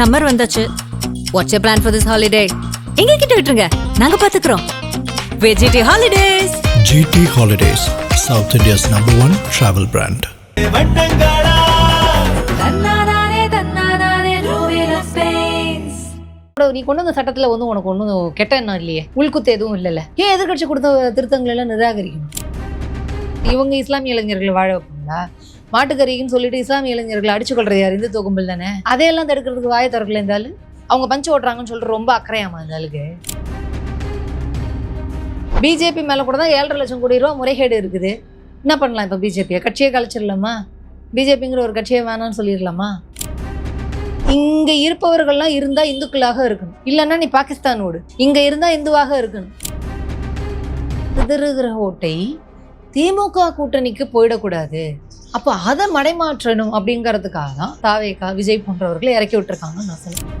Summer வந்தாச்சு. What's you plan for this holiday எங்க கிட்ட விட்டுருங்க. நாங்க பாத்துக்கிறோம். வெஜிடி holidays GT Holidays, South India's number one travel brand. நீ கொண்டு வந்த சட்டத்துல வந்து உனக்கு ஒன்றும் கெட்ட எண்ணம் இல்லையே. உள்குத்து எதுவும் இல்லைல்ல. ஏன் எதிர்கட்சி கொடுத்த திருத்தங்கள் எல்லாம் நிராகரிக்கணும்? இவங்க இஸ்லாமிய இளைஞர்களை வாழ வைப்பாங்களா மாட்டுக்கறின்னு சொல்லிட்டு இஸ்லாமிய இளைஞர்களை அடிச்சு கொள்றது யார்? இந்து கும்பல் தானே? அதையெல்லாம் தடுக்கிறதுக்கு வாயை திறக்கல இருந்தாலும் அவங்க பஞ்சு ஓட்டுறாங்கன்னு சொல்லிட்டு ரொம்ப அக்கறையாமா இந்த ஆளுக்கு? பிஜேபி மேல கூட தான் ஏழரை லட்சம் கோடி ரூபா முறைகேடு இருக்குது. என்ன பண்ணலாம் இப்போ பிஜேபியை? கட்சியை கழிச்சிடலாமா பிஜேபிங்கிற ஒரு கட்சியை வேணாம்னு சொல்லிடலாமா? இங்கே இருப்பவர்கள்லாம் இருந்தால் இந்துக்களாக இருக்கணும். இல்லைன்னா நீ பாகிஸ்தான் ஓடு இங்கே இருந்தால் இந்துவாக இருக்கணும். திருகிற ஓட்டை திமுக கூட்டணிக்கு போயிடக்கூடாது. அப்போ அதை மடைமாற்றணும் அப்படிங்கிறதுக்காக தான் தாவேகா விஜய் போன்றவர்களை இறக்கி விட்டுருக்காங்கன்னு நான் சொல்லுவேன்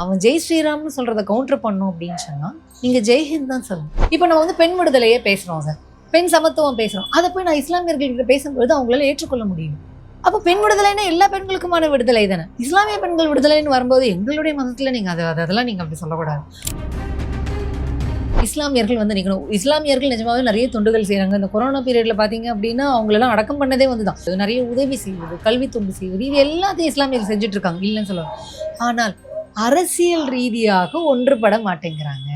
அவன் ஜெய் ஸ்ரீராம்னு சொல்கிறத கவுண்டர் பண்ணும் அப்படின்னு சொன்னா நீங்க ஜெய்ஹிந்த் தான் சொல்லணும். இப்போ நம்ம வந்து பெண் விடுதலையே பேசுறோம் சார். பெண் சமத்துவம் பேசுறோம். அதை போய் நான் இஸ்லாமியர்கள்கிட்ட பேசும்போது அவங்களால ஏற்றுக்கொள்ள முடியும். அப்போ பெண் விடுதலைன்னா எல்லா பெண்களுக்குமான விடுதலை தானே? இஸ்லாமிய பெண்கள் விடுதலைன்னு வரும்போது எங்களுடைய மதத்தில் நீங்கள் அது அதெல்லாம் நீங்கள் அப்படி சொல்லக்கூடாது. இஸ்லாமியர்கள் வந்து நிற்கணும் இஸ்லாமியர்கள் நிஜமாவே நிறைய தொண்டுகள் செய்கிறாங்க இந்த கொரோனா பீரியடில் பார்த்தீங்க அப்படின்னா அவங்களெல்லாம் அடக்கம் பண்ணதே வந்து தான் நிறைய உதவி செய்வது கல்வி தொண்டு செய்வது இது எல்லாத்தையும் இஸ்லாமியர்கள் செஞ்சுட்டு இருக்காங்க இல்லைன்னு சொல்லுவாங்க ஆனால் அரசியல் ரீதியாக ஒன்றுபட மாட்டேங்கிறாங்க.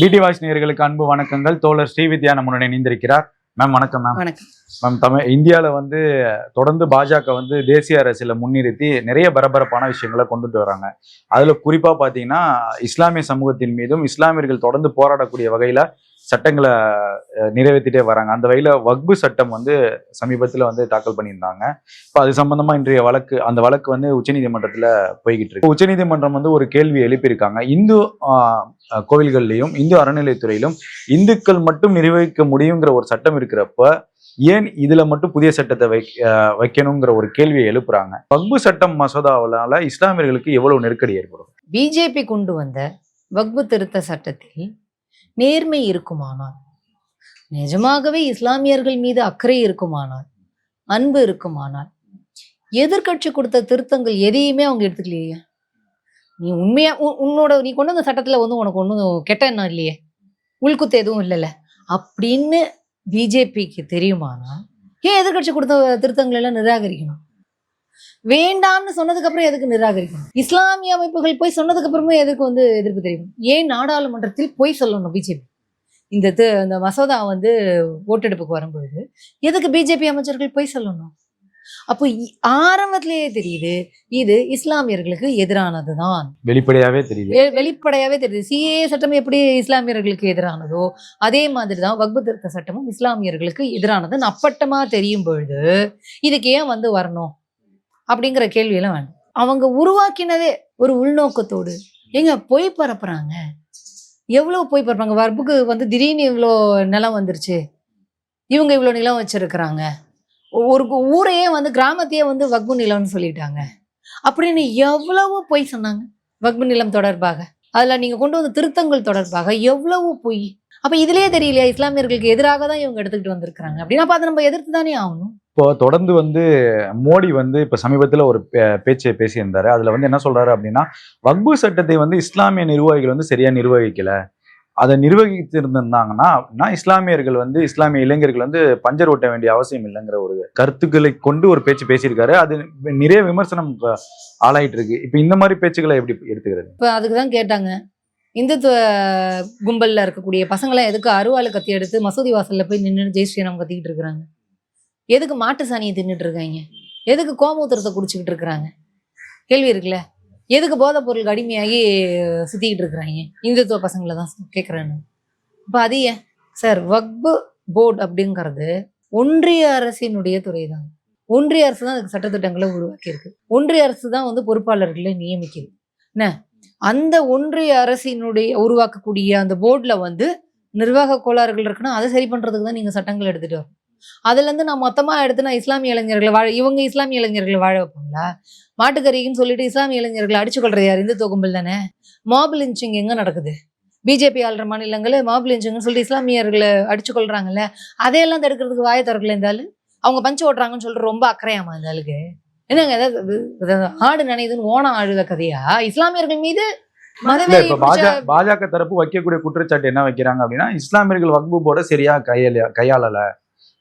பிடி வாய்ஸ் நேர்களுக்கு அன்பு வணக்கங்கள். தோழர் ஸ்ரீவித்யா நம்முடன் இணைந்திருக்கிறார். மேம் வணக்கம் மேம் வணக்கம். மேம் தமிழ் இந்தியாவில் வந்து தொடர்ந்து பாஜக வந்து தேசிய அரசியல முன்னிறுத்தி நிறைய பரபரப்பான விஷயங்களை கொண்டுட்டு வராங்க. அதில் குறிப்பாக பார்த்தீங்கன்னா இஸ்லாமிய சமூகத்தின் மீதும் இஸ்லாமியர்கள் தொடர்ந்து போராடக்கூடிய வகையில் சட்டங்களை நிறைவேற்றிட்டே வராங்க. அந்த வகையில் வக்பு சட்டம் வந்து சமீபத்தில் வந்து தாக்கல் பண்ணியிருந்தாங்க. இப்போ அது சம்பந்தமாக இன்றைய வழக்கு அந்த வழக்கு வந்து உச்சநீதிமன்றத்தில் போய்கிட்டு இருக்கு. உச்சநீதிமன்றம் வந்து ஒரு கேள்வி எழுப்பியிருக்காங்க. இந்து ஆஹ், கோவில்கள்லையும் இந்து அறநிலைத்துறையிலும் இந்துக்கள் மட்டும் நிர்வகிக்க முடியுங்கிற ஒரு சட்டம் இருக்கிறப்ப ஏன் இதுல மட்டும் புதிய சட்டத்தை வை வைக்கணுங்கிற ஒரு கேள்வியை எழுப்புறாங்க. வக்பு சட்டம் மசோதாவால இஸ்லாமியர்களுக்கு எவ்வளவு நெருக்கடி ஏற்படும்? பிஜேபி கொண்டு வந்த வக்பு திருத்த சட்டத்தில் நேர்மை இருக்குமானால். நிஜமாகவே இஸ்லாமியர்கள் மீது அக்கறை இருக்குமானால். அன்பு இருக்குமானால். எதிர்க்கட்சி கொடுத்த திருத்தங்கள் எதையுமே அவங்க எடுத்துக்கலையே. நீ உண்மையா உன்னோட நீ கொண்டு வந்த சட்டத்துல வந்து உனக்கு ஒன்றும் கெட்ட எண்ணம் இல்லையே. உள்குத்து எதுவும் இல்லைல்ல. அப்படின்னு பிஜேபிக்கு தெரியுமானா ஏன் எதிர்க்கட்சி கொடுத்த திருத்தங்கள் எல்லாம் நிராகரிக்கணும்? வேண்டாம்னு சொன்னதுக்கு அப்புறம் எதுக்கு நிராகரிக்கணும்? இஸ்லாமிய அமைப்புகள் போய் சொன்னதுக்கு அப்புறமே எதுக்கு வந்து எதிர்ப்பு தெரியும்? ஏன் நாடாளுமன்றத்தில் போய் சொல்லணும் பிஜேபி? இந்த தி- இந்த மசோதா வந்து ஓட்டெடுப்புக்கு வரும்பொழுது எதுக்கு பிஜேபி அமைச்சர்கள் போய் சொல்லணும்? அப்போ ஆரம்பத்திலேயே தெரியுது இது இஸ்லாமியர்களுக்கு எதிரானது தான் வெளிப்படையாவே தெரியுது. வெளிப்படையாவே தெரியுது. சிஏ சட்டம் எப்படி இஸ்லாமியர்களுக்கு எதிரானதோ அதே மாதிரி தான் வக்பு திருத்த சட்டமும் இஸ்லாமியர்களுக்கு எதிரானதுன்னு அப்பட்டமா தெரியும் பொழுது இதுக்கு ஏன் வந்து வரணும்? அப்படிங்கிற கேள்வியெல்லாம் வேணும். அவங்க உருவாக்கினதே ஒரு உள்நோக்கத்தோடு. எங்க பொய் பரப்புறாங்க. எவ்வளோ பொய் பரப்புறாங்க? வரப்புக்கு வந்து திடீர்னு இவ்வளோ நிலம் வந்துருச்சு. இவங்க இவ்வளோ நிலம் வச்சிருக்கிறாங்க. ஒரு ஊரையே வந்து கிராமத்தையே வந்து வக்பு நிலம்னு சொல்லிட்டாங்க. அப்படின்னு எவ்வளவு பொய் சொன்னாங்க. வக்பு நிலம் தொடர்பாக. அதில் நீங்கள் கொண்டு வந்த திருத்தங்கள் தொடர்பாக எவ்வளவு பொய். அப்ப இதுலயே தெரியலையா? இஸ்லாமியர்களுக்கு எதிராக தான் இவங்க எடுத்துக்கிட்டு வந்திருக்காங்க அப்படின்னா அப்ப அதை நம்ம எதிர்த்து தானே ஆகணும்? இப்போ தொடர்ந்து வந்து மோடி வந்து இப்ப சமீபத்துல ஒரு பேச்சை பேசியிருந்தாரு. அதுல வந்து என்ன சொல்றாரு அப்படின்னா வக்பு சட்டத்தை வந்து இஸ்லாமிய நிர்வாகிகள் வந்து சரியா நிர்வகிக்கல. அதை நிர்வகித்திருந்தாங்கன்னா அப்படின்னா இஸ்லாமியர்கள் வந்து இஸ்லாமிய இளைஞர்கள் வந்து பஞ்சர் ஓட்ட வேண்டிய அவசியம் இல்லைங்கிற ஒரு கருத்துக்களை கொண்டு ஒரு பேச்சு பேசியிருக்காரு. அது நிறைய விமர்சனம் ஆளாயிட்டு இருக்கு. இப்ப இந்த மாதிரி பேச்சுக்களை எப்படி எடுத்துக்கிறது? இப்ப அதுக்கு தான் கேட்டாங்க. இந்துத்துவ கும்பலில் இருக்கக்கூடிய பசங்களாம் எதுக்கு அருவாள் கத்தி எடுத்து மசூதி வாசலில் போய் நின்று ஜெய் ஸ்ரீராம் கத்திக்கிட்டு இருக்கிறாங்க? எதுக்கு மாட்டு சாணியை தின்னுட்டு இருக்காங்க? எதுக்கு கோமூத்திரத்தை குடிச்சிக்கிட்டு இருக்கிறாங்க? கேள்வி இருக்குல்ல? எதுக்கு போதைப் பொருளுக்கு அடிமையாகி சுத்திக்கிட்டு இருக்கிறாங்க? இந்துத்துவ பசங்களை தான் கேட்குறேன்னு இப்போ அது ஏன்? சார் வக்பு போர்டு அப்படிங்கிறது ஒன்றிய அரசினுடைய துறை தான். ஒன்றிய அரசு தான் அதுக்கு சட்டத்திட்டங்களை உருவாக்கியிருக்கு. ஒன்றிய அரசு தான் வந்து பொறுப்பாளர்களை நியமிக்குது. என்ன? அந்த ஒன்றிய அரசினுடைய உருவாக்கக்கூடிய அந்த போர்டில் வந்து நிர்வாக கோளாறுகள் இருக்குன்னா அதை சரி பண்ணுறதுக்கு தான் நீங்கள் சட்டங்கள் எடுத்துகிட்டு வரும் அதுலேருந்து நான் மொத்தமாக எடுத்து நான் இஸ்லாமிய இளைஞர்களை வாழ இவங்க இஸ்லாமிய இளைஞர்களை வாழ வைப்பாங்களா? மாட்டுக்கறின்னு சொல்லிட்டு இஸ்லாமிய இளைஞர்களை அடிச்சு கொள்றது யார்? இந்து கும்பல் தானே? மாப் லிஞ்சிங் எங்கே நடக்குது? பிஜேபி ஆள்ற மாநிலங்களில் மாப் லிஞ்சிங்னு சொல்லிட்டு இஸ்லாமியர்களை அடிச்சு கொள்றாங்கல்ல அதையெல்லாம் தடுக்கிறதுக்கு வாயை திறக்கல இருந்தாலும் அவங்க பஞ்சு ஓட்டுறாங்கன்னு சொல்லிட்டு ரொம்ப அக்கறையாமா இந்த என்னங்க ஏதாவது ஆடு நினைதுன்னு ஓனம் ஆழுத கதையா? இஸ்லாமியர்கள் மீது பாஜக தரப்பு வைக்கக்கூடிய குற்றச்சாட்டு என்ன வைக்கிறாங்க அப்படின்னா இஸ்லாமியர்கள் வக்பு போர்டை சரியா கையாள கையாளல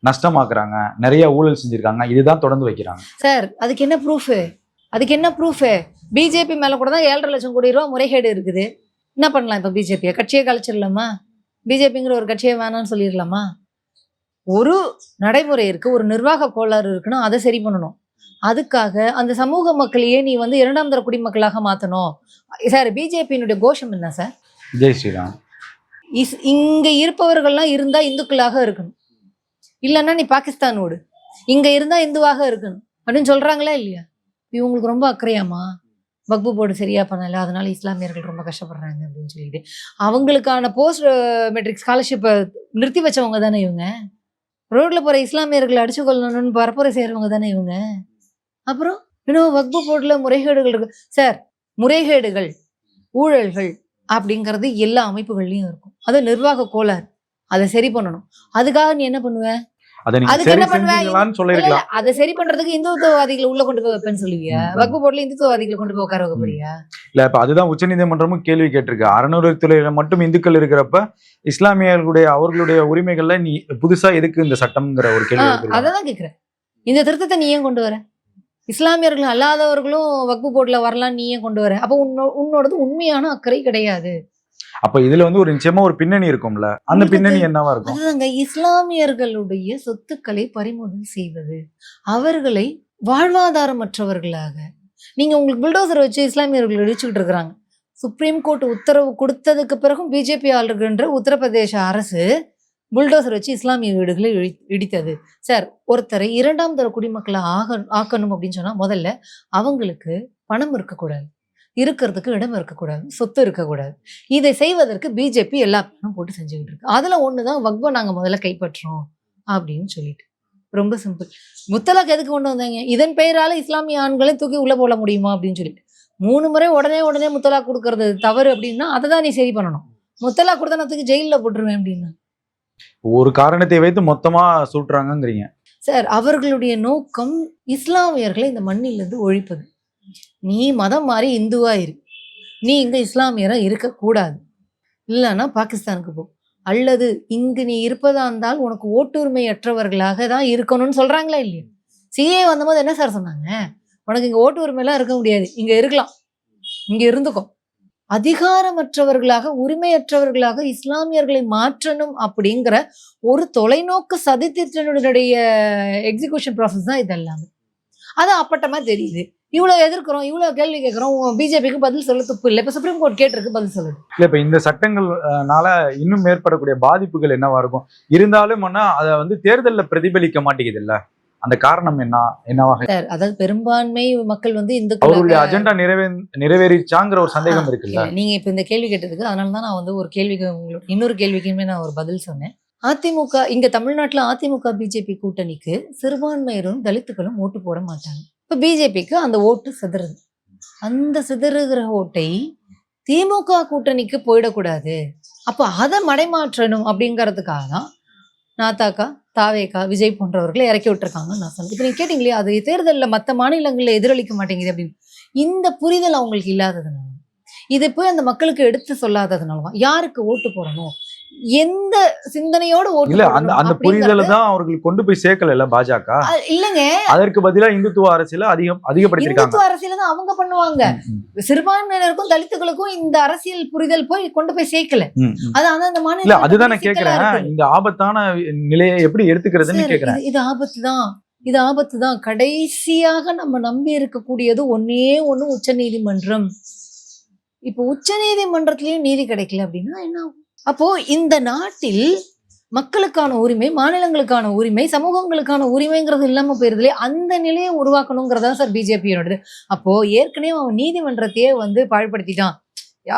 நஷ்டமாக்குறாங்க நிறைய ஊழல் செஞ்சிருக்காங்க இதுதான் தொடர்ந்து வைக்கிறாங்க. சார் அதுக்கு என்ன ப்ரூஃப் அதுக்கு என்ன ப்ரூஃப் பிஜேபி மேல கூட தான் ஏழரை லட்சம் கோடி ரூபா முறைகேடு இருக்குது. என்ன பண்ணலாம் இப்ப பிஜேபியை கட்சியை கழிச்சிடலாமா பிஜேபிங்கிற ஒரு கட்சியை வேணாம்னு சொல்லிடலாமா? ஒரு நடைமுறை இருக்கு ஒரு நிர்வாக கோளாறு இருக்குன்னா அதை சரி பண்ணணும். அதுக்காக அந்த சமூக மக்களையே நீ வந்து இரண்டாம் தர குடிமக்களாக மாத்தணும். சார் பிஜேபியினுடைய கோஷம் என்ன சார்? ஜெய் ஸ்ரீராம். இஸ் இங்க இருப்பவர்கள்லாம் இருந்தா இந்துக்களாக இருக்கணும். இல்லைன்னா நீ பாகிஸ்தானோடு. இங்க இருந்தா இந்துவாக இருக்கணும். அப்படின்னு சொல்றாங்களா இல்லையா? இவங்களுக்கு ரொம்ப அக்கறையாமா வக்பு போர்டு சரியா பண்ணல. அதனால இஸ்லாமியர்கள் ரொம்ப கஷ்டப்படுறாங்க அப்படின்னு சொல்லிட்டு. அவங்களுக்கான போஸ்ட் மெட்ரிக் ஸ்காலர்ஷிப்பை நிறுத்தி வச்சவங்க தானே இவங்க? ரோட்ல போற இஸ்லாமியர்களை அடிச்சு கொள்ளணும்னு பரப்புரை செய்யறவங்க தானே இவங்க? அப்புறம் இன்னும் வக்பு போர்டுல முறைகேடுகள் இருக்கு. சார் முறைகேடுகள் ஊழல்கள் அப்படிங்கிறது எல்லா அமைப்புகள்லயும் இருக்கும். அது நிர்வாக கோளாறு. அதை சரி பண்ணணும். அதுக்காக நீ என்ன பண்ணுவ? அதுக்கு என்ன பண்ணுவ? செஞ்சீங்களான்னு இல்ல, சொல்லிருக்கலாம் இல்ல, அதை சரி பண்றதுக்கு இந்துத்துவவாதிகளை உள்ள கொண்டு போய் வைப்பேன்னு சொல்லுவியா? ம். வக்பு போர்டுல இந்துத்துவவாதிகளை கொண்டு போய் உட்கார வைக்க இல்ல இப்ப அதுதான் உச்சநீதிமன்றமும் கேள்வி கேட்டிருக்கு. அறநிலையத்துறையில மட்டும் இந்துக்கள் இருக்கிறப்ப இஸ்லாமியர்களுடைய அவர்களுடைய உரிமைகள்ல நீ புதுசா எதுக்கு இந்த சட்டம்ங்கிற ஒரு கேள்வி. அததான் கேக்குறேன். இந்த திருத்தத்தை நீ ஏன் கொண்டு வர? இஸ்லாமியர்கள் அல்லாதவர்களும் வக்பு போர்டுல வரலாம் நீ ஏன் கொண்டு வர? அப்ப உன்னோ உன்னோடது உண்மையான அக்கறை கிடையாது. அப்ப இதுல வந்து ஒரு நிச்சயமா ஒரு பின்னணி இருக்கும்ல? அந்த பின்னணி என்னவா இருக்கும்? அதுதாங்க இஸ்லாமியர்களுடைய சொத்துக்களை பறிமுதல் செய்வது. அவர்களை வாழ்வாதாரமற்றவர்களாக. நீங்க உங்களுக்கு பில்டோசர் வச்சு இஸ்லாமியர்கள் இடிச்சுக்கிட்டு இருக்கிறாங்க. சுப்ரீம் கோர்ட் உத்தரவு கொடுத்ததுக்கு பிறகும் பிஜேபி ஆளுகின்ற உத்தரப்பிரதேச அரசு புல்டோசர் வச்சு இஸ்லாமிய வீடுகளை இடித்தது. சார் ஒருத்தரை இரண்டாம் தர குடிமக்களை ஆக ஆக்கணும் அப்படின்னு சொன்னால் முதல்ல அவங்களுக்கு பணம் இருக்கக்கூடாது. இருக்கிறதுக்கு இடம் இருக்கக்கூடாது. சொத்து இருக்கக்கூடாது. இதை செய்வதற்கு பிஜேபி எல்லா பணம் போட்டு செஞ்சுக்கிட்டு இருக்கு. ஒன்று தான் வக்பை நாங்கள் முதல்ல கைப்பற்றுறோம் அப்படின்னு சொல்லிட்டு. ரொம்ப சிம்பிள். முத்தலாக் எதுக்கு கொண்டு வந்தாங்க? இதன் பெயரால் இஸ்லாமிய ஆண்களை தூக்கி உள்ளே போட முடியுமா அப்படின்னு சொல்லிட்டு. மூணு முறை உடனே உடனே முத்தலாக் கொடுக்கறது தவறு அப்படின்னா அதை தான் நீ சரி பண்ணணும். முத்தலாக் கொடுத்தா நான் தூக்கி ஜெயிலில் போட்டுருவேன் அப்படின்னா. ஒரு காரணத்தை வைத்து மொத்தமா சுட்டுறாங்கங்கிறீங்க. சார் அவர்களுடைய நோக்கம் இஸ்லாமியர்களை இந்த மண்ணிலிருந்து ஒழிப்பது. நீ மதம் மாறி இந்துவா இரு. நீ இங்க இஸ்லாமியரா இருக்கக்கூடாது. இல்லைன்னா பாகிஸ்தானுக்கு போ. அல்லது இங்கு நீ இருப்பதா இருந்தால் உனக்கு ஓட்டுரிமை அற்றவர்களாக தான் இருக்கணும்னு சொல்றாங்களா இல்லையா? சிஏ வந்தபோது என்ன சார் சொன்னாங்க? உனக்கு இங்க ஓட்டு உரிமையெல்லாம் இருக்க முடியாது. இங்க இருக்கலாம். இங்க இருந்துக்கோ. அதிகாரமற்றவர்களாக உரிமையற்றவர்களாக இஸ்லாமியர்களை மாற்றணும் அப்படிங்கிற ஒரு தொலைநோக்கு சதித்திட்டனுடைய எக்ஸிகியூஷன் ப்ராசஸ் தான் இது எல்லாமே அது அப்பட்டமா தெரியுது. இவ்வளோ எதிர்க்கிறோம் இவ்வளோ கேள்வி கேட்குறோம் பிஜேபிக்கு பதில் சொல்ல தப்பு இல்லை. இப்போ சுப்ரீம் கோர்ட் கேட்டிருக்கு பதில் சொல்லுது இல்லை இப்போ இந்த சட்டங்கள்னால இன்னும் ஏற்படக்கூடிய பாதிப்புகள் என்னவா இருக்கும்? இருந்தாலும் ஆனா அதை வந்து தேர்தலில் பிரதிபலிக்க மாட்டேங்குது இல்லை? அந்த காரணம் என்ன? என்னவாக அதாவது பெரும்பான்மை மக்கள் வந்து அவருடைய இந்துக்கள் அஜெண்டா நிறைவே நிறைவேறிச்சாங்கிற ஒரு சந்தேகம் இருக்குல்ல? நீங்க இப்ப இந்த கேள்வி கேட்டதுக்கு அதனால தான் நான் வந்து ஒரு கேள்விக்கு உங்களோட இன்னொரு கேள்விக்குமே நான் ஒரு பதில் சொன்னேன். அதிமுக இங்க தமிழ்நாட்டுல அதிமுக பிஜேபி கூட்டணிக்கு சிறுபான்மையரும் தலித்துகளும் ஓட்டு போட மாட்டாங்க. இப்ப பிஜேபிக்கு அந்த ஓட்டு சிதறுது. அந்த சிதறுகிற ஓட்டை திமுக கூட்டணிக்கு போயிடக்கூடாது. அப்போ அதை மடைமாற்றணும் அப்படிங்கிறதுக்காக தான் நாத்தாக்கா தாவேக்கா விஜய் போன்றவர்களை இறக்கி விட்டுருக்காங்கன்னு நான் சொன்னேன் இப்போ நீங்கள் கேட்டீங்களே அது தேர்தலில் மற்ற மாநிலங்களில் எதிரொலிக்க மாட்டேங்குது அப்படின்னு. இந்த புரிதல் அவங்களுக்கு இல்லாததுனால இதை போய் அந்த மக்களுக்கு எடுத்து சொல்லாததுனால தான். யாருக்கு ஓட்டு போடணும்? எந்த சிந்தனையோட ஓட்டு இல்ல அந்த அந்த புரிதலை தான் அவர்களுக்கு கொண்டு போய் சேர்க்கல பாஜக? அது இல்லைங்க. அதற்கு பதிலா இந்துத்துவ அரசியல அதிகம் அதிகப்படுத்திருக்காங்க. இந்துத்துவ அரசியல தான் அவங்க பண்ணுவாங்க. சிறுபான்மையினருக்கும் தலித்துகளுக்கும் இந்த அரசியல் புரிதல் போய் கொண்டு போய் சேர்க்கல. அது அந்த இல்ல மாநில அதுதான் நான் கேக்குறேன். இந்த ஆபத்தான நிலையை எப்படி எடுத்துக்கிறதுன்னு கேக்குறேன். இது- இது ஆபத்து தான். இது ஆபத்து தான். கடைசியாக நம்ம நம்பி இருக்கக்கூடியது ஒன்னே ஒண்ணு உச்ச நீதிமன்றம் இப்போ உச்ச நீதிமன்றத்திலயும் நீதி கிடைக்கல அப்படின்னா என்ன ஆகும்? அப்போ இந்த நாட்டில் மக்களுக்கான உரிமை மாநிலங்களுக்கான உரிமை சமூகங்களுக்கான உரிமைங்கிறது இல்லாம போயிருதுலே அந்த நிலையை உருவாக்கணுங்கிறதா சார் பிஜேபியோடது அப்போ ஏற்கனவே அவன் நீதிமன்றத்தையே வந்து பாழ்படுத்திட்டான்.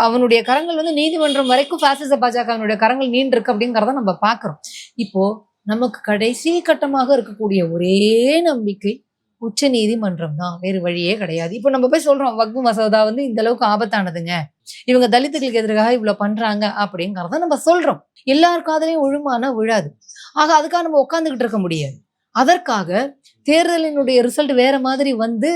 அவனுடைய கரங்கள் வந்து நீதிமன்றம் வரைக்கும் பாசிச பாஜகவினுடைய கரங்கள் நீண்டிருக்கு அப்படிங்கிறத நம்ம பார்க்குறோம். இப்போ நமக்கு கடைசி கட்டமாக இருக்கக்கூடிய ஒரே நம்பிக்கை உச்ச நீதிமன்றம் தான் வேறு வழியே கிடையாது. இப்போ நம்ம போய் சொல்றோம் வக்பு மசோதா வந்து இந்த அளவுக்கு ஆபத்தானதுங்க. இவங்க தலித்துகளுக்கு எதிராக இவ்வளவு பண்றாங்க அப்படிங்கிறத நம்ம சொல்றோம். எல்லார் காதலையும் ஒழுமானா விழாது ஆக அதுக்காக நம்ம உட்காந்துக்கிட்டு இருக்க முடியாது. அதற்காக தேர்தலினுடைய ரிசல்ட் வேற மாதிரி வந்து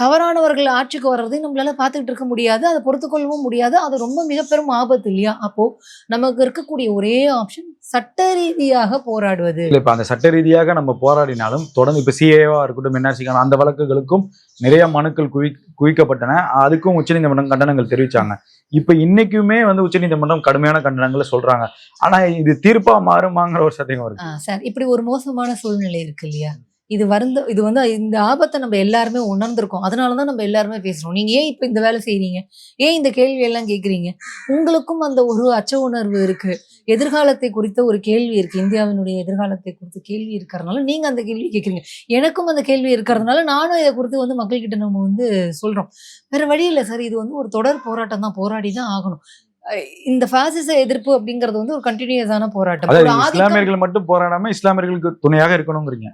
தவறானவர்கள் ஆட்சிக்கு வர்றதை நம்மளால பார்த்துக்கிட்டு இருக்க முடியாது. அதை பொறுத்துக்கொள்ளவும் முடியாது. அது ரொம்ப மிக பெரும் ஆபத்து இல்லையா? அப்போ நமக்கு இருக்கக்கூடிய ஒரே ஆப்ஷன் சட்ட ரீதியாக போராடுவது. இல்ல இப்ப அந்த சட்ட ரீதியாக நம்ம போராடினாலும் தொடர்ந்து இப்ப சிஏவா இருக்கட்டும் என்ஆர்சிக்கான அந்த வழக்குகளுக்கும் நிறைய மனுக்கள் குவி குவிக்கப்பட்டன. அதுக்கும் உச்சநீதிமன்றம் கண்டனங்கள் தெரிவிச்சாங்க. இப்ப இன்னைக்குமே வந்து உச்சநீதிமன்றம் கடுமையான கண்டனங்களை சொல்றாங்க. ஆனா இது தீர்ப்பா மாறுமாங்கிற ஒரு சந்தேகம் ஆ, சார். இப்படி ஒரு மோசமான சூழ்நிலை இருக்கு இல்லையா? இது வருந்த இது வந்து இந்த ஆபத்தை நம்ம எல்லாருமே உணர்ந்திருக்கோம். அதனால தான் நம்ம எல்லாருமே பேசுகிறோம் நீங்கள் ஏன் இப்போ இந்த வேலை செய்கிறீங்க ஏன் இந்த கேள்வியெல்லாம் கேட்குறீங்க உங்களுக்கும் அந்த ஒரு அச்ச உணர்வு இருக்குது எதிர்காலத்தை குறித்த ஒரு கேள்வி இருக்குது இந்தியாவினுடைய எதிர்காலத்தை குறித்த கேள்வி இருக்கிறதுனால நீங்கள் அந்த கேள்வி கேட்குறீங்க எனக்கும் அந்த கேள்வி இருக்கிறதுனால நானும் இதை குறித்து வந்து மக்கள்கிட்ட நம்ம வந்து சொல்கிறோம் வேறு வழி இல்லை சார். இது வந்து ஒரு தொடர் போராட்டம் தான். போராடி தான் ஆகணும். இந்த பாசிச எதிர்ப்பு அப்படிங்கிறது வந்து ஒரு கண்டினியூஸான போராட்டம். இஸ்லாமியர்கள் மட்டும் போராடாம இஸ்லாமியர்களுக்கு துணையாக இருக்கணுங்கிறீங்க.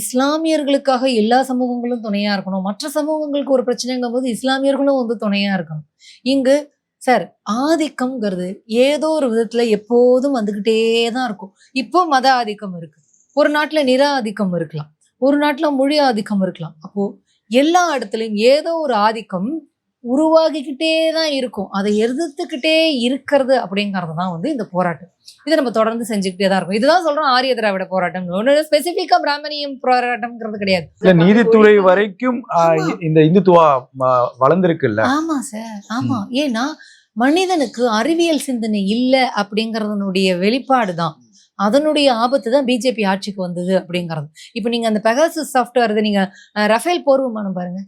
இஸ்லாமியர்களுக்காக எல்லா சமூகங்களும் துணையா இருக்கணும். மற்ற சமூகங்களுக்கு ஒரு பிரச்சனைங்கும் போது இஸ்லாமியர்களும் வந்து துணையா இருக்கணும். இங்கு சார் ஆதிக்கம்ங்கிறது ஏதோ ஒரு விதத்துல எப்போதும் வந்துகிட்டே தான் இருக்கும். இப்போ மத ஆதிக்கம் இருக்கு. ஒரு நாட்டுல நிற ஆதிக்கம் இருக்கலாம். ஒரு நாட்டுல மொழி ஆதிக்கம் இருக்கலாம். அப்போ எல்லா இடத்துலயும் ஏதோ ஒரு ஆதிக்கம் உருவாகிக்கிட்டே தான் இருக்கும். அதை எதிர்த்துக்கிட்டே இருக்கிறது அப்படிங்கிறது தான் வந்து இந்த போராட்டம். இதை நம்ம தொடர்ந்து செஞ்சுக்கிட்டே தான் இருக்கும். இதுதான் சொல்றோம் ஆரிய திராவிட போராட்டம். ஒன்று ஸ்பெசிஃபிக்கா பிராமணியம் போராட்டம்ங்கிறது கிடையாது. இல்ல நீதித்துறை வரைக்கும். இந்த இந்துத்துவா வளர்ந்திருக்குல்ல. ஆமா சார் ஆமா. ஏன்னா மனிதனுக்கு அறிவியல் சிந்தனை இல்ல அப்படிங்கறதனுடைய வெளிப்பாடு தான். அதனுடைய ஆபத்து தான் பிஜேபி ஆட்சிக்கு வந்தது அப்படிங்கிறது. இப்போ நீங்க அந்த பெகாசஸ் சாஃப்ட்வேர் நீங்க அஹ், ரஃபேல் போர் விமானம் பாருங்க.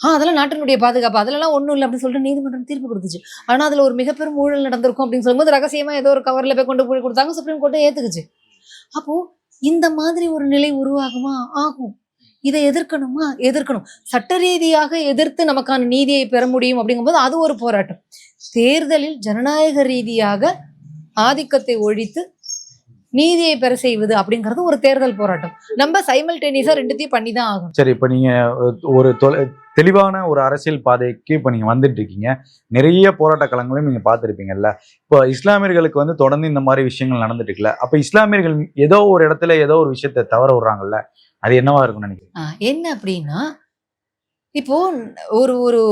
ஆ அதெல்லாம் நாட்டினுடைய பாதுகாப்பு. அதெல்லாம் ஒன்றும் இல்லை அப்படின்னு சொல்லிட்டு நீதிமன்றம் தீர்ப்பு கொடுத்துச்சு. ஆனா அதுல ஒரு மிகப்பெரும் ஊழல் நடந்திருக்கும் அப்படின்னு சொல்லும்போது ரகசியமா ஏதோ ஒரு கவரில் போய் கொண்டு போய் கொடுத்தாங்க. சுப்ரீம் கோர்ட்டை ஏற்றுக்குச்சு அப்போ இந்த மாதிரி ஒரு நிலை உருவாகுமா? ஆகும். இதை எதிர்க்கணுமா? எதிர்க்கணும். சட்ட ரீதியாக எதிர்த்து நமக்கான நீதியை பெற முடியும் அப்படிங்கும்போது அது ஒரு போராட்டம். தேர்தலில் ஜனநாயக ரீதியாக ஆதிக்கத்தை ஒழித்து நீதியை பெற செய்வது அப்படிங்கிறது ஒரு தேர்தல் போராட்டம். நம்ம சைமல்டேனியஸா ரெண்டுத்தையும் பண்ணி தான் ஆகும் சரி இப்ப நீங்க ஒரு தொலை தெளிவான ஒரு அரசியல் பாதைக்கு இப்ப நீங்க வந்துட்டு இருக்கீங்க நிறைய போராட்ட களங்களையும் நீங்க பார்த்துருப்பீங்கல்ல. இப்போ இஸ்லாமியர்களுக்கு வந்து தொடர்ந்து இந்த மாதிரி விஷயங்கள் நடந்துட்டு இருக்குல்ல அப்போ இஸ்லாமியர்கள் ஏதோ ஒரு இடத்துல ஏதோ ஒரு விஷயத்த தவற விடுறாங்கல்ல. அது என்னவா இருக்கும்னு நினைக்கிறேன் என்ன அப்படின்னா இப்போ ஒரு ஒரு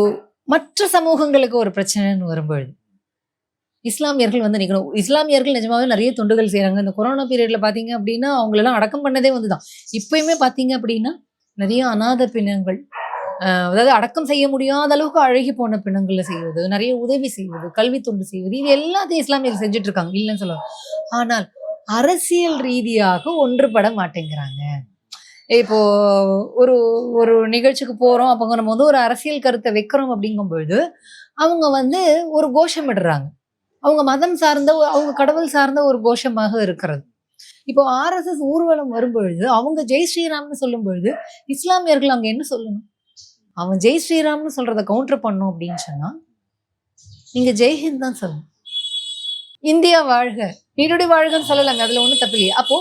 மற்ற சமூகங்களுக்கு ஒரு பிரச்சனைன்னு வரும்பொழுது இஸ்லாமியர்கள் வந்து நிற்கணும் இஸ்லாமியர்கள் நிஜமாவே நிறைய தொண்டுகள் செய்றாங்க. இந்த கொரோனா பீரியட்ல பாத்தீங்க அப்படின்னா அவங்களெல்லாம் அடக்கம் பண்ணதே வந்துதான். இப்பயுமே பார்த்தீங்க அப்படின்னா நிறைய அநாத பிணங்கள் அதாவது அடக்கம் செய்ய முடியாத அளவுக்கு அழகி போன பிணங்களை செய்வது நிறைய உதவி செய்வது கல்வி தொண்டு செய்வது இது எல்லாத்தையும் இஸ்லாமியர்கள் செஞ்சுட்டு இருக்காங்க இல்லைன்னு சொல்லுவாங்க ஆனால் அரசியல் ரீதியாக ஒன்றுபட மாட்டேங்கிறாங்க. இப்போ ஒரு ஒரு நிகழ்ச்சிக்கு போறோம் அப்போ நம்ம வந்து ஒரு அரசியல் கருத்தை வைக்கிறோம் அப்படிங்கும் பொழுது அவங்க வந்து ஒரு கோஷமிடுறாங்க. அவங்க மதம் சார்ந்த அவங்க கடவுள் சார்ந்த ஒரு கோஷமாக இருக்கிறது. இப்போ ஆர்எஸ்எஸ் ஊர்வலம் வரும்பொழுது அவங்க ஜெய் ஸ்ரீராம்னு சொல்லும் பொழுது இஸ்லாமியர்கள் அங்க என்ன சொல்லணும்? அவன் ஜெய் ஸ்ரீராம்னு சொல்றத கவுண்டர் பண்ணும் அப்படின்னு சொன்னா நீங்க ஜெய்ஹிந்த் தான் சொல்லணும். இந்தியா வாழ்க. நீடுடி வாழ்கன்னு சொல்லலைங்க அதுல ஒண்ணும் தப்பு இல்லையா. அப்போ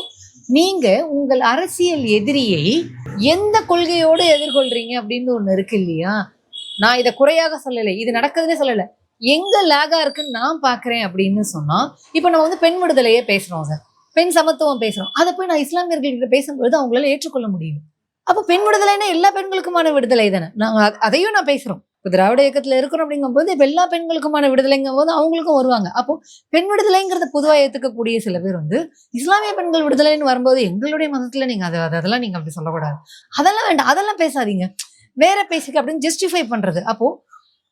நீங்க உங்கள் அரசியல் எதிரியை எந்த கொள்கையோடு எதிர்கொள்றீங்க அப்படின்னு ஒண்ணு இருக்கு இல்லையா? நான் இதை குறையாக சொல்லலை இது நடக்குதுன்னே சொல்லலை. எங்க லேகா இருக்குன்னு நான் பாக்குறேன் அப்படின்னு சொன்னா இப்போ நம்ம வந்து பெண் விடுதலையே பேசுறோம் சார். பெண் சமத்துவம் பேசுறோம். அதை போய் நான் இஸ்லாமியர்கள்கிட்ட பேசும்பொழுது அவங்களால ஏற்றுக்கொள்ள முடியும் அப்போ பெண் விடுதலைன்னா எல்லா பெண்களுக்குமான விடுதலை தானே? நாங்க அதையும் நான் பேசுறோம். இப்போ திராவிட இயக்கத்துல இருக்கிறோம் அப்படிங்கும்போது இப்போ எல்லா பெண்களுக்குமான விடுதலைங்கும் போது அவங்களுக்கும் வருவாங்க. அப்போ பெண் விடுதலைங்கிறத பொதுவாக ஏற்றுக்கக்கூடிய சில பேர் வந்து இஸ்லாமிய பெண்கள் விடுதலைன்னு வரும்போது எங்களுடைய மதத்துல நீங்க அதை அதை- அதெல்லாம் நீங்க அப்படி சொல்லக்கூடாது. அதெல்லாம் வேண்டாம். அதெல்லாம் பேசாதீங்க. வேற பேசிக்க அப்படின்னு ஜஸ்டிஃபை பண்றது. அப்போ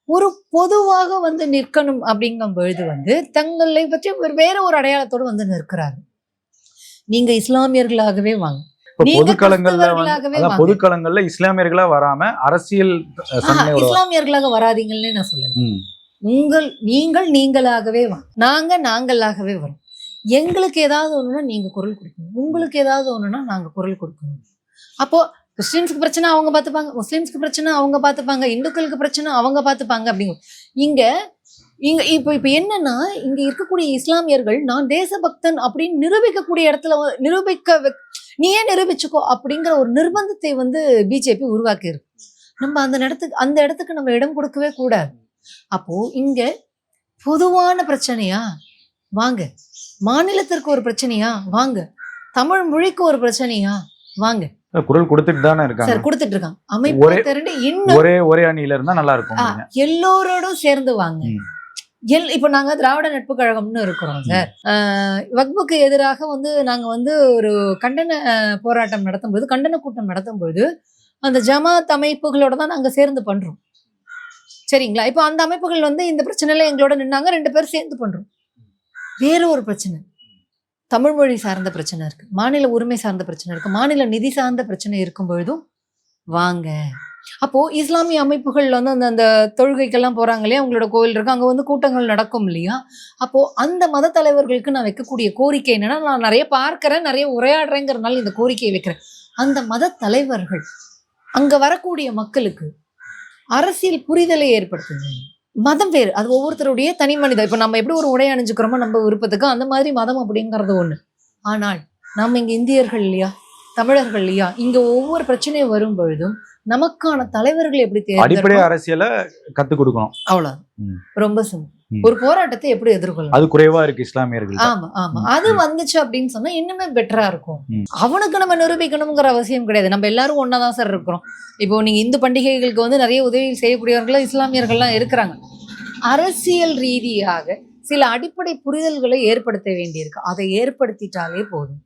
ஒரு பொதுவாக வந்து நிற்கணும் அப்படிங்கும் பொழுது வந்து தங்களை பற்றி ஒரு வேற ஒரு அடையாளத்தோடு வந்து நிற்கிறாங்க நீங்க இஸ்லாமியர்களாகவே வாங்க. பொதுக்களங்கள்ல. பொதுக்களங்கள்ல இஸ்லாமியர்களா வராம அரசியல் இஸ்லாமியர்களாக வராதீங்கன்னு நான் சொல்லல. உங்கள் நீங்கள் நீங்களாகவே வா நாங்க நாங்களாகவே வரோம் எங்களுக்கு ஏதாவது ஒண்ணுனா நீங்க குரல் கொடுக்கணும் உங்களுக்கு ஏதாவது ஒண்ணுனா நாங்க குரல் கொடுக்கணும் அப்போ கிறிஸ்டியன்ஸ்க்கு பிரச்சனை அவங்க பார்த்துப்பாங்க முஸ்லிம்ஸ்க்கு பிரச்சனை அவங்க பார்த்துப்பாங்க இந்துக்களுக்கு பிரச்சனை அவங்க பார்த்துப்பாங்க அப்படிங்க இங்க இங்க இப்போ இப்போ என்னன்னா இங்க இருக்கக்கூடிய இஸ்லாமியர்கள் நான் தேசபக்தன் அப்படின்னு நிரூபிக்கக்கூடிய இடத்துல நிரூபிக்க நீயே நிரூபிச்சுக்கோ அப்படிங்கிற ஒரு நிர்பந்தத்தை வந்து பிஜேபி உருவாக்கி இருக்கு நம்ம அந்த இடத்துக்கு அந்த இடத்துக்கு நம்ம இடம் கொடுக்கவே கூடாது. அப்போ இங்க பொதுவான பிரச்சனையா? வாங்க. மாநிலத்திற்கு ஒரு பிரச்சனையா? வாங்க. தமிழ் மொழிக்கு ஒரு பிரச்சனையா? வாங்க. குரல் கொடுத்துட்டு தானே இருக்காங்க. சார் கொடுத்துட்டு இருக்காங்க. அமைப்பு திரண்டு இன்னும் ஒரே ஒரே அணியில இருந்தா நல்லா இருக்கும் எல்லோரோடும் சேர்ந்து வாங்க. எல் இப்ப நாங்க திராவிட நட்பு கழகம்னு இருக்கிறோம் சார். வக்புக்கு எதிராக வந்து நாங்க வந்து ஒரு கண்டன போராட்டம் நடத்தும் போது கண்டன கூட்டம் நடத்தும் போது அந்த ஜமாத் அமைப்புகளோட தான் நாங்க சேர்ந்து பண்றோம். சரிங்களா? இப்போ அந்த அமைப்புகள் வந்து இந்த பிரச்சனையில எங்களோட நின்னாங்க ரெண்டு பேரும் சேர்ந்து பண்றோம். வேற ஒரு பிரச்சனை. தமிழ் மொழி சார்ந்த பிரச்சனை இருக்கு. மாநில உரிமை சார்ந்த பிரச்சனை இருக்கு. மாநில நிதி சார்ந்த பிரச்சனை இருக்கும் பொழுதும் வாங்க அப்போ இஸ்லாமிய அமைப்புகள் வந்து அந்த அந்த தொழுகைக்கெல்லாம் போறாங்க இல்லையா? அவங்களோட கோவில் இருக்கு. அங்க வந்து கூட்டங்கள் நடக்கும் இல்லையா? அப்போ அந்த மத தலைவர்களுக்கு நான் வைக்கக்கூடிய கோரிக்கை என்னன்னா நான் நிறைய பார்க்கிறேன் நிறைய உரையாடுறேங்கிறதுனால இந்த கோரிக்கையை வைக்கிறேன். அந்த மத தலைவர்கள் அங்க வரக்கூடிய மக்களுக்கு அரசியல் புரிதலை ஏற்படுத்துங்க. மதம் வேறு. அது ஒவ்வொருத்தருடைய தனி மனிதம் இப்போ நம்ம எப்படி ஒரு உடை அணிஞ்சுக்கிறோமோ நம்ம விருப்பத்துக்கு அந்த மாதிரி மதம் அப்படிங்கிறது ஒண்ணு. ஆனால் நம்ம இங்க இந்தியர்கள் இல்லையா? தமிழர்கள் இல்லையா? இங்க ஒவ்வொரு பிரச்சனையும் வரும் பொழுதும் நமக்கான தலைவர்கள் எப்படி அடிப்படை அரசியலை கத்து கொடுக்கணும். அவ்வளவு. ரொம்ப சிம்பிள். ஒரு போராட்டத்தை எப்படி எதிர்கொள்ளலாம் அது குறைவா இருக்கு இஸ்லாமியர்கள் ஆமா ஆமா. அது. வந்துச்சு அப்படின்னு சொன்னா இன்னுமே பெட்டரா இருக்கும். அவனுக்கு நம்ம நிரூபிக்கணுங்கிற அவசியம் கிடையாது. நம்ம எல்லாரும் ஒன்னாதான் சார் இருக்கிறோம். இப்போ நீங்க இந்து பண்டிகைகளுக்கு வந்து நிறைய உதவி செய்யக்கூடியவர்கள் இஸ்லாமியர்கள்லாம் இருக்கிறாங்க. அரசியல் ரீதியாக சில அடிப்படை புரிதல்களை ஏற்படுத்த வேண்டியிருக்கு. அதை ஏற்படுத்திட்டாலே போதும்.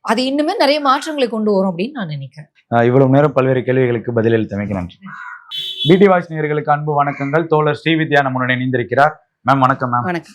அது இன்னுமே நிறைய மாற்றங்களை கொண்டு வரும் அப்படின்னு நான் நினைக்கிறேன். இவ்வளவு நேரம் பல்வேறு கேள்விகளுக்கு பதிலளித்தமைக்கு நன்றி. பிடி வாய்ஸ் நேர்களுக்கு அன்பு வணக்கங்கள். தோழர் ஸ்ரீவித்யா நம்முடன் இணைந்திருக்கிறார். மேம் வணக்கம் மேம். வணக்கம்.